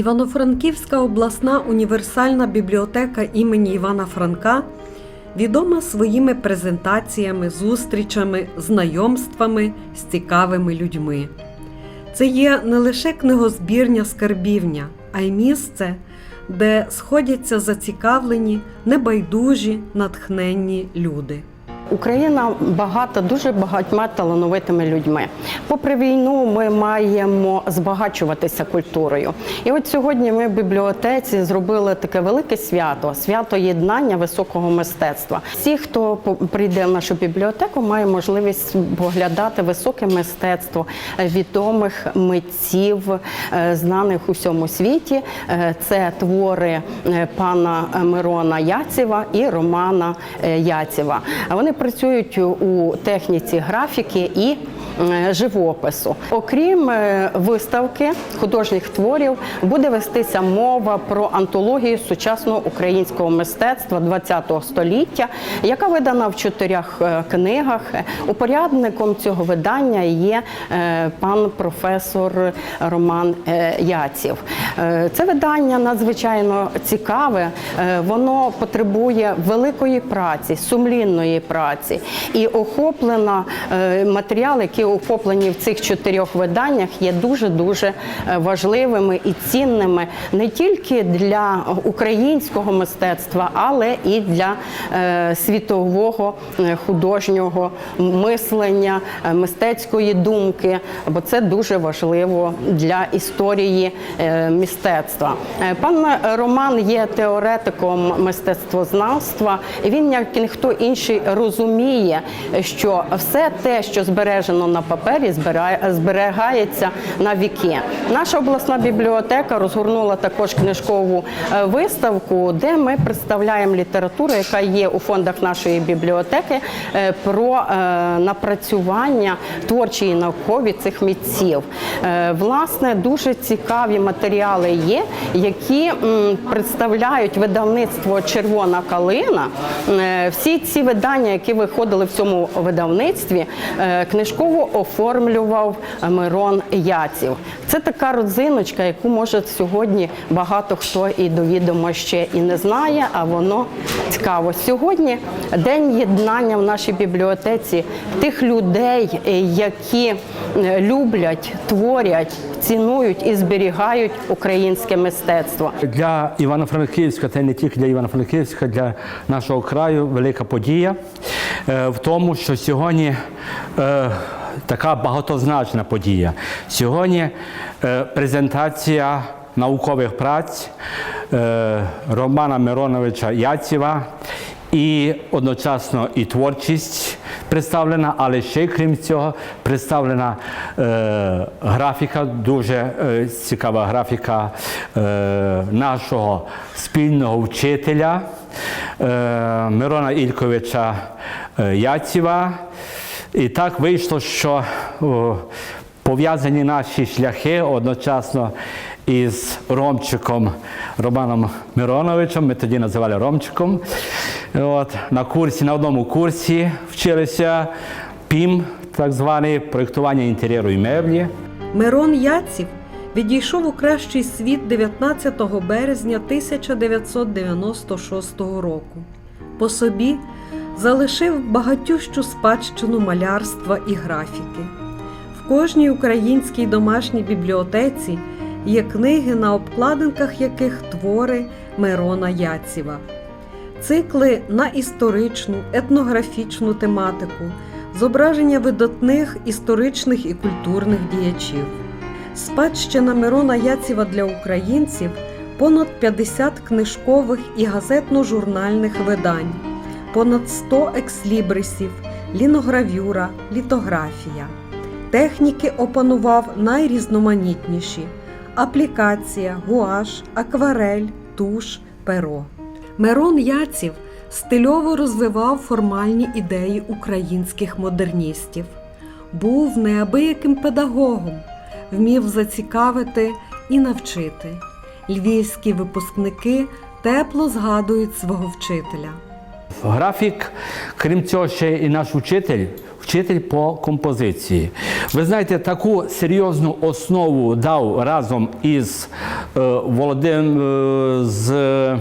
Івано-Франківська обласна універсальна бібліотека імені Івана Франка відома своїми презентаціями, зустрічами, знайомствами з цікавими людьми. Це є не лише книгозбірня скарбівня, а й місце, де сходяться зацікавлені, небайдужі, натхненні люди. Україна багата дуже багатьма талановитими людьми. Попри війну, ми маємо збагачуватися культурою. І от сьогодні ми в бібліотеці зробили таке велике свято свято єднання високого мистецтва. Всі, хто прийде в нашу бібліотеку, має можливість поглядати високе мистецтво відомих митців, е, знаних у всьому світі. Е, Це твори е, пана Мирона Яцєва і Романа Яцєва. Вони працюють у техніці графіки і живопису. Окрім е, виставки художніх творів, буде вестися мова про антологію сучасного українського мистецтва ХХ століття, яка видана в чотирьох е, книгах. Упорядником цього видання є е, пан професор Роман Яців. Е, Це видання надзвичайно цікаве. Е, Воно потребує великої праці, сумлінної праці і охоплено е, матеріали, які охоплені в цих чотирьох виданнях, є дуже дуже важливими і цінними не тільки для українського мистецтва, але і для світового художнього мислення, мистецької думки, бо це дуже важливо для історії е, мистецтва. Е, Пан Роман є теоретиком мистецтвознавства. Він, як ніхто інший, розуміє, що все те, що збережено на папері, зберігається на віки. Наша обласна бібліотека розгорнула також книжкову е, виставку, де ми представляємо літературу, яка є у фондах нашої бібліотеки, е, про е, напрацювання творчі і наукові цих митців. Е, Власне, дуже цікаві матеріали є, які представляють видавництво Червона калина. Е, Всі ці видання, які виходили в цьому видавництві, е, книжково оформлював Мирон Яців. Це така родзиночка, яку може сьогодні багато хто і до відома ще і не знає, а воно цікаво. Сьогодні день єднання в нашій бібліотеці тих людей, які е, люблять, творять, цінують і зберігають українське мистецтво. Для Івано-Франківська, та не тільки для Івано-Франківська, для нашого краю велика подія е, в тому, що сьогодні е, така багатозначна подія. Сьогодні е, презентація наукових праць е, Романа Мироновича Яцєва і одночасно і творчість представлена, але ще крім цього представлена е, графіка, дуже е, цікава графіка е, нашого спільного вчителя е, Мирона Ільковича е, Яцєва. І так вийшло, що пов'язані наші шляхи одночасно із Ромчиком Романом Мироновичем, ми тоді називали Ромчиком. От, на курсі, на одному курсі вчилися ПІМ, так званий проєктування інтер'єру і меблі. Мирон Яців відійшов у кращий світ 19 березня 1996 року. По собі залишив багатющу спадщину малярства і графіки. В кожній українській домашній бібліотеці є книги, на обкладинках яких твори Мирона Яціва. Цикли на історичну, етнографічну тематику, зображення видатних історичних і культурних діячів. Спадщина Мирона Яціва для українців понад 50 книжкових і газетно-журнальних видань, понад 100 екслібрисів, ліногравюра, літографія. Техніки опанував найрізноманітніші: аплікація, гуаш, акварель, туш, перо. Мирон Яців стильово розвивав формальні ідеї українських модерністів, був неабияким педагогом, вмів зацікавити і навчити. Львівські випускники тепло згадують свого вчителя. Графік, крім цього, ще і наш вчитель, вчитель по композиції. Ви знаєте, таку серйозну основу дав разом із е, Володим е, з. е,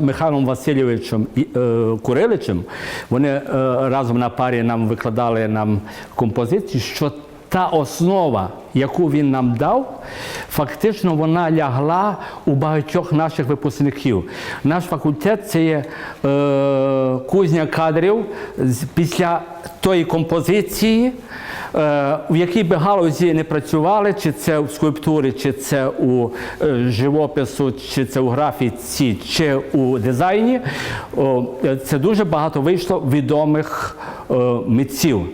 Михайлом Васильовичем і, е, Куриличем, вони е, разом на парі нам викладали нам композицію, що та основа, яку він нам дав, фактично вона лягла у багатьох наших випускників. Наш факультет це є е, кузня кадрів після тої композиції. Е, в якій би галузі не працювали, чи це в скульптурі, чи це у е, живопису, чи це у графіці, чи у дизайні, о, це дуже багато вийшло відомих е, митців.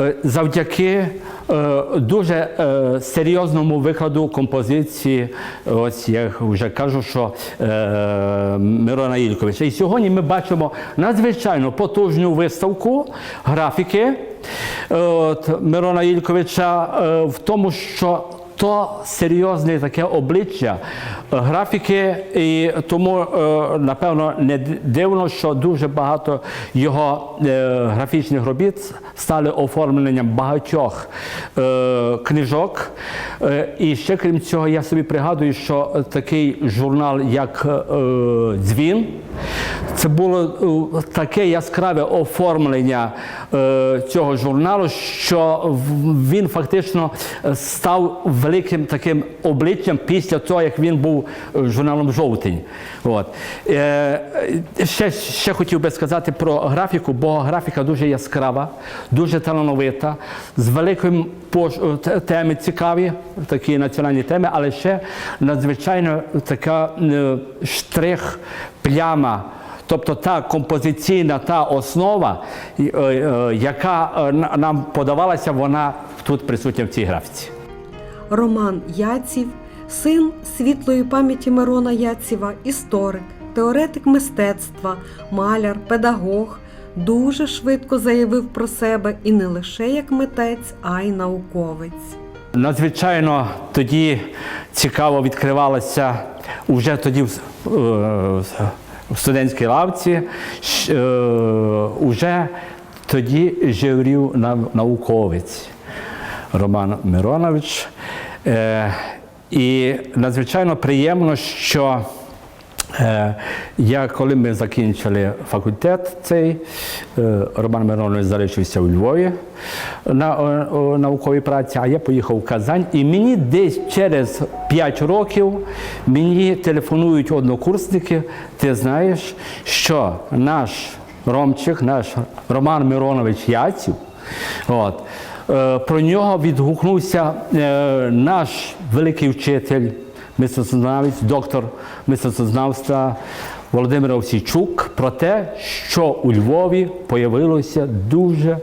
Е, Завдяки е, дуже е, серйозному викладу композиції, ось я вже кажу, що Мирона Ільковича. І сьогодні ми бачимо надзвичайно потужну виставку графіки. От, Мирона Ільковича в тому, що то серйозне таке обличчя е, графіки, і тому, е, напевно, не дивно, що дуже багато його е, графічних робіт стали оформленням багатьох книжок. І ще крім цього, я собі пригадую, що такий журнал, як Дзвін, це було таке яскраве оформлення цього журналу, що він фактично став великим таким обличчям після того, як він був е, журналом Жовтень. От. Е, е, ще, ще хотів би сказати про графіку, бо графіка дуже яскрава, дуже талановита, з великим пош- теми цікаві, такі національні теми, але ще надзвичайно така е, штрих, пляма. Тобто та композиційна та основа, е, е, яка е, нам подавалася, вона тут присутня в цій графіці. Роман Яців, син світлої пам'яті Мирона Яціва, історик, теоретик мистецтва, маляр, педагог, дуже швидко заявив про себе і не лише як митець, а й науковець. Надзвичайно тоді цікаво відкривалося уже тоді в, е, студентській лавці, е, уже тоді нав- науковець Роман Миронович. Е, І надзвичайно приємно, що Е, Я, коли ми закінчили факультет цей, е, Роман Миронович залишився у Львові на науковій праці, а я поїхав в Казань. І мені десь через 5 років мені телефонують однокурсники, ти знаєш, що наш Ромчик, наш Роман Миронович Яців, от, про нього відгукнувся е, наш великий вчитель мистецтвознавець, доктор мистецтвознавства Володимир Овсійчук про те, що у Львові появилося дуже е,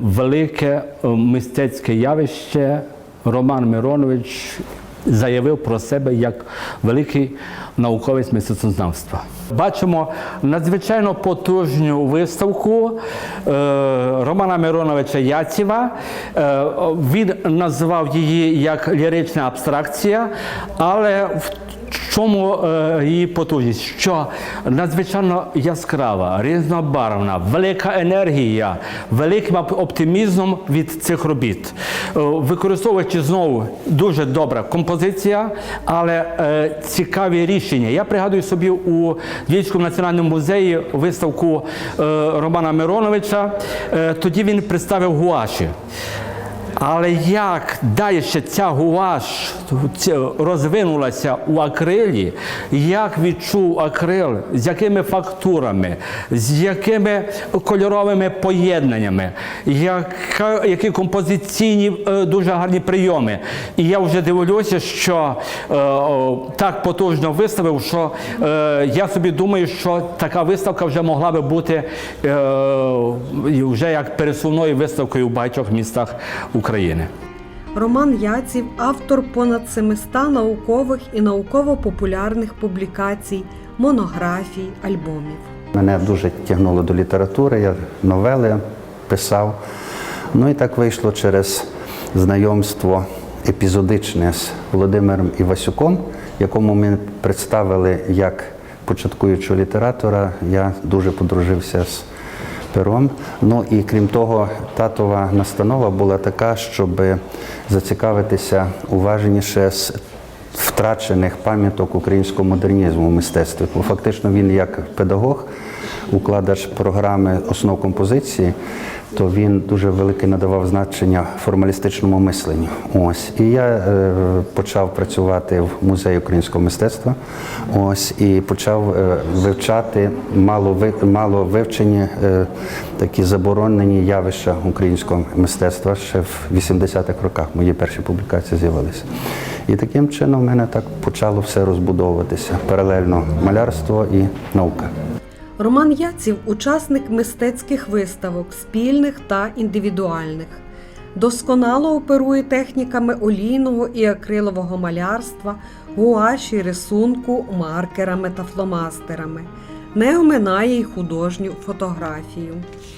велике е, мистецьке явище. Роман Миронович заявив про себе як великий науковець мистецтвознавства. Бачимо надзвичайно потужну виставку е, Романа Мироновича Яціва. Е, він назвав її як лірична абстракція, але в в чому е, її потужність? Що надзвичайно яскрава, різнобарвна, велика енергія, великим оптимізмом від цих робіт. Е, використовуючи знову дуже добра композиція, але е, цікаві рішення. Я пригадую собі у Львівському національному музеї виставку Романа Мироновича. Тоді він представив гуаші. Але як далі ця гуаш розвинулася у акрилі, як відчув акрил, з якими фактурами, з якими кольоровими поєднаннями, яка, які композиційні е, дуже гарні прийоми. І я вже дивлюся, що е, так потужно виставив, що е, я собі думаю, що така виставка вже могла би бути е, вже як пересувною виставкою в багатьох містах України. Роман Яців автор понад 700 наукових і науково-популярних публікацій, монографій, альбомів. Мене дуже тягнуло до літератури, я новели писав. Ну і так вийшло через знайомство епізодичне з Володимиром Івасюком, якому ми представили як початкуючого літератора. Я дуже подружився з пером. Ну і крім того, татова настанова була така, щоб зацікавитися уважніше з втрачених пам'яток українського модернізму в мистецтві. Фактично він як педагог, укладач програми основ композиції, то він дуже велике надавав значення формалістичному мисленню. Ось і я е, почав працювати в музеї українського мистецтва. Ось і почав е, вивчати мало ви- мало вивчені е, такі заборонені явища українського мистецтва ще в 80-х роках. Мої перші публікації з'явилися. І таким чином в мене так почало все розбудовуватися паралельно малярство і наука. Роман Яців учасник мистецьких виставок, спільних та індивідуальних. Досконало оперує техніками олійного і акрилового малярства, гуаші, рисунку, маркерами та фломастерами. Не оминає й художню фотографію.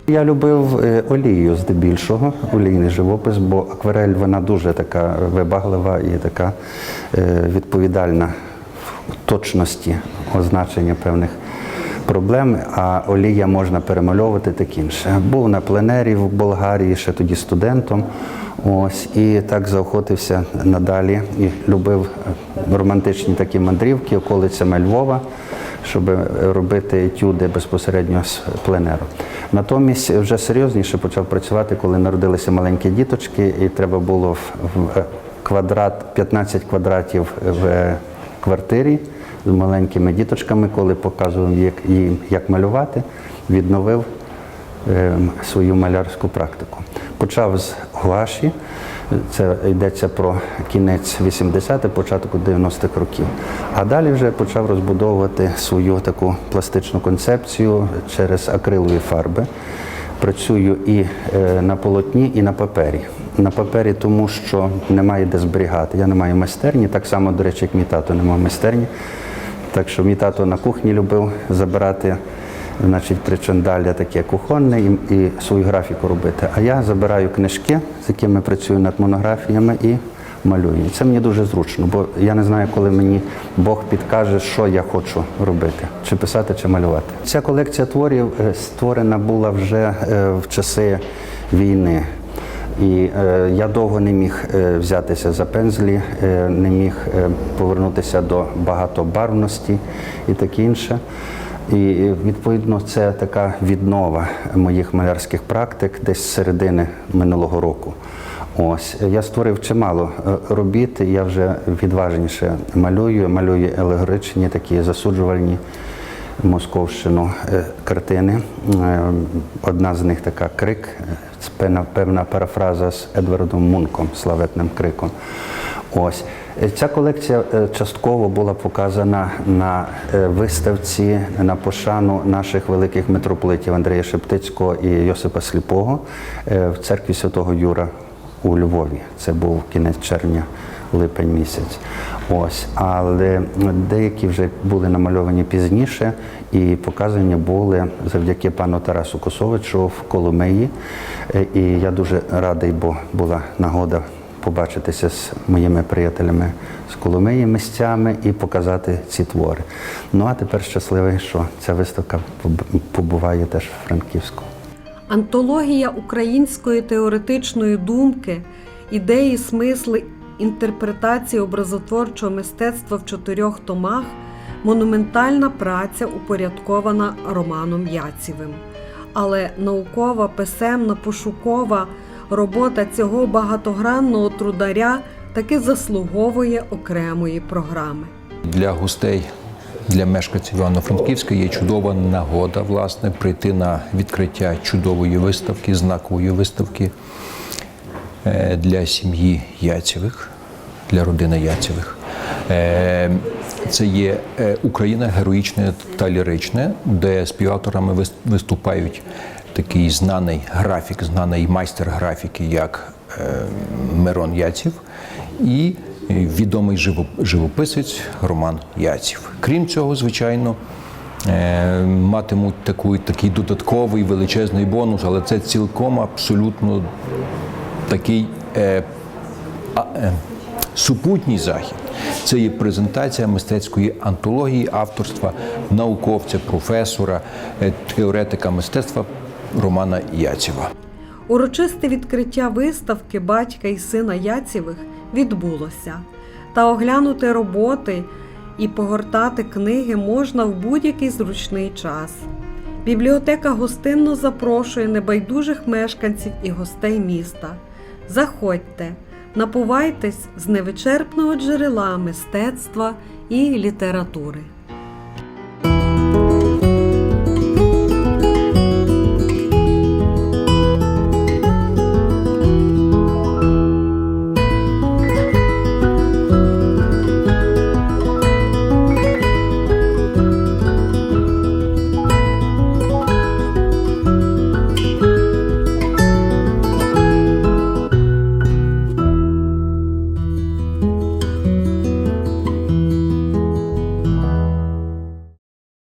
Я любив е, олію здебільшого, олійний живопис, бо акварель вона дуже така вибаглива і така е, відповідальна в точності означення певних проблем, а олія можна перемальовувати так інше. Був на пленері в Болгарії, ще тоді студентом. Ось і так заохотився надалі і любив е, романтичні такі мандрівки околицями Львова щоб робити етюди безпосередньо з пленеру. Натомість вже серйозніше почав працювати, коли народилися маленькі діточки, і треба було в в квадрат 15 квадратів в квартирі з маленькими діточками, коли показував як- їм, як малювати, відновив е, свою малярську практику. Почав з гуаші, це йдеться про кінець 80-х, початок 90-х років. А далі вже почав розбудовувати свою таку пластичну концепцію через акрилові фарби. Працюю і е, на полотні, і на папері. На папері, тому що немає де зберігати. Я не маю майстерні, так само, до речі, як мій тато не мав майстерні. Так що мій тато на кухні любив забирати значить, причандалля таке кухонне і, і свою графіку робити. А я забираю книжки, з якими працюю над монографіями і малюю. І це мені дуже зручно, бо я не знаю, коли мені Бог підкаже, що я хочу робити, чи писати, чи малювати. Ця колекція творів е, створена була вже е, в часи війни. І е, я довго не міг е, взятися за пензлі, е, не міг е, повернутися до багатобарвності і таке інше. І е, відповідно це така віднова моїх малярських практик десь з середини минулого року. Ось я створив чимало робіт. Я вже відважніше малюю, малюю елегоричні, такі засуджувальні. Московщину е, картини. Е, Одна з них така крик, це певна, парафраза з Едвардом Мунком, славетним криком. Ось Е, ця колекція частково була показана на виставці на пошану наших великих митрополитів Андрія Шептицького і Йосипа Сліпого в церкві Святого Юра у Львові. Це був кінець червня, липень місяць. Ось, але деякі вже були намальовані пізніше, і показані були завдяки пану Тарасу Косовичу в Коломиї. Е, І я дуже радий, бо була нагода побачитися з моїми приятелями з Коломиї місцями і показати ці твори. Ну а тепер щасливий, що ця виставка поб- побуває теж в Франківську. Антологія української теоретичної думки, ідеї, смисли, інтерпретації образотворчого мистецтва в чотирьох томах монументальна праця, упорядкована Романом Яцівим. Але наукова, писемна, пошукова робота цього багатогранного трударя таки заслуговує окремої програми. Для гостей, для мешканців Івано-Франківська є чудова нагода власне прийти на відкриття чудової виставки, знакової виставки для сім'ї Яцевих, для родини Яцевих. Е, Це є е, Україна героїчне та ліричне, де співавторами виступають такий знаний графік, знаний майстер графіки, як е, Мирон Яців, і відомий живописець Роман Яців. Крім цього, звичайно, е, матимуть таку, такий додатковий величезний бонус, але це цілком абсолютно такий е, е, супутній захід. Це є презентація мистецької антології авторства науковця, професора, е, теоретика мистецтва Романа Яцєва. Урочисте відкриття виставки батька і сина Яцівих відбулося, та оглянути роботи і погортати книги можна в будь-який зручний час. Бібліотека гостинно запрошує небайдужих мешканців і гостей міста. Заходьте, напувайтесь з невичерпного джерела мистецтва і літератури.